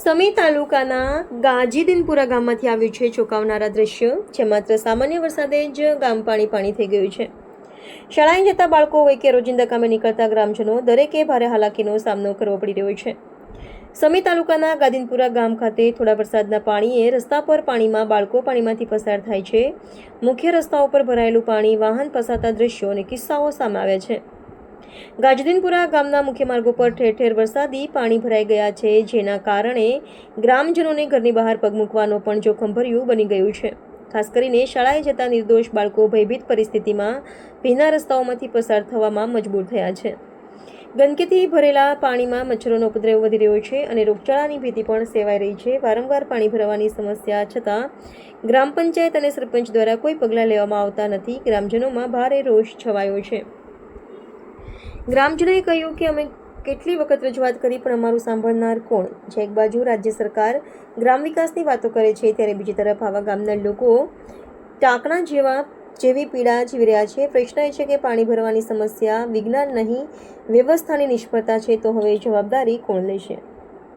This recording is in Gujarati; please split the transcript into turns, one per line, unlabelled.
સમી તાલુકાના ગાજીદીનપુરા ગામમાંથી આવ્યું છે ચોંકાવનારા દ્રશ્ય જે માત્ર સામાન્ય વરસાદે જ ગામ પાણી પાણી થઈ ગયું છે. શાળાએ જતા બાળકો હોય કે રોજિંદા કામે નીકળતા ગ્રામજનો દરેકે ભારે હાલાકીનો સામનો કરવો પડી રહ્યો છે. સમી તાલુકાના ગાદીનપુરા ગામ ખાતે થોડા વરસાદના પાણીએ રસ્તા પર પાણીમાં બાળકો પાણીમાંથી પસાર થાય છે. મુખ્ય રસ્તાઓ પર ભરાયેલું પાણી વાહન પસારતા દ્રશ્યો અને કિસ્સાઓ સામે આવ્યા છે. ગાજદીનપુરા ગામના મુખ્ય માર્ગો પર ઠેર ઠેર વરસાદી પાણી ભરાઈ ગયા છે, જેના કારણે ગ્રામજનોને ઘરની બહાર પગ મૂકવાનો પણ જોખમભર્યું બની ગયું છે. ખાસ કરીને શાળાએ જતા નિર્દોષ બાળકો ભયભીત પરિસ્થિતિમાં ભીના રસ્તાઓમાંથી પસાર થવામાં મજબૂર થયા છે. ગંદકીથી ભરેલા પાણીમાં મચ્છરોનો ઉપદ્રવ વધી રહ્યો છે અને રોગચાળાની ભીતિ પણ સેવાઈ રહી છે. વારંવાર પાણી ભરવાની સમસ્યા છતાં ગ્રામ પંચાયત અને સરપંચ દ્વારા કોઈ પગલાં લેવામાં આવતા નથી. ગ્રામજનોમાં ભારે રોષ છવાયો છે. ગ્રામજનોએ કહ્યું કે અમે કેટલી વખત રજૂઆત કરી પણ અમારું સાંભળનાર કોણ? જે એક બાજુ રાજ્ય સરકાર ગ્રામ વિકાસની વાતો કરે છે, ત્યારે બીજી તરફ આવા ગામના લોકો ટાંકણા જેવા, જેવી પીડા જીવી રહ્યા છે. પ્રશ્ન એ છે કે પાણી ભરવાની સમસ્યા, વિજ્ઞાન નહીં, વ્યવસ્થાની નિષ્ફળતા છે, તો હવે જવાબદારી કોણ લેશે?